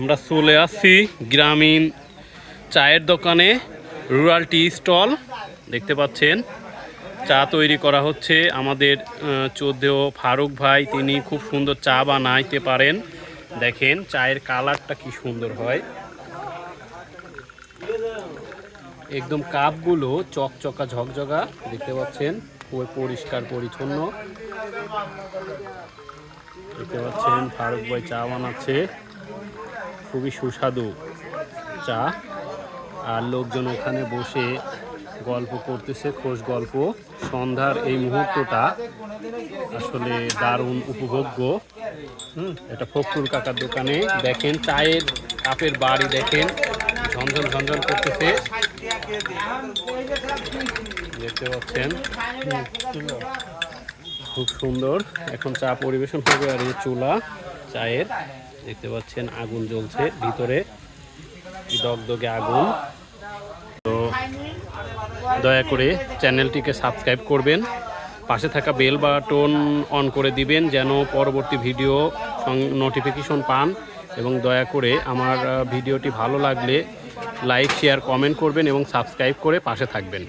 আমরা চলে আসছি গ্রামীণ চায়ের দোকানে, রুরাল টি স্টল। দেখতে পাচ্ছেন, চা তৈরি করা হচ্ছে। আমাদের চোদ্দেও ফারুক ভাই, তিনি খুব সুন্দর চা বানাইতে পারেন। দেখেন, চায়ের কালারটা কি সুন্দর হয়। একদম কাপগুলো চকচকা ঝকঝকা, দেখতে পাচ্ছেন খুবই পরিষ্কার, পরিচ্ছন্ন। দেখতে পাচ্ছেন, ফারুক ভাই চা বানাচ্ছে। খুবই সুস্বাদু চা। আর লোকজন ওখানে বসে গল্প করতেছে, খোশ গল্প। সন্ধ্যার এই মুহূর্তটা আসলে দারুণ উপভোগ্য। হুম, এটা ফখরুল কাকার দোকানে। দেখেন, চায়ের কাপের বাড়ি দেখেন। ঝনঝন ঝনঝন করতেছে। দেখতে পাচ্ছেন। খুব সুন্দর। এখন চা পরিবেশন হবে আর এই চুলা, চায়ের। দেখতে পাচ্ছেন আগুন জ্বলছে ভিতরে। দগদগে আগুন। তো দয়া করে চ্যানেলটিকে সাবস্ক্রাইব করবেন। পাশে থাকা বেল বাটন অন করে দিবেন যেন পরবর্তী ভিডিও নোটিফিকেশন পান। এবং দয়া করে আমার ভিডিওটি ভালো লাগলে লাইক, শেয়ার, কমেন্ট করবেন এবং সাবস্ক্রাইব করে পাশে থাকবেন।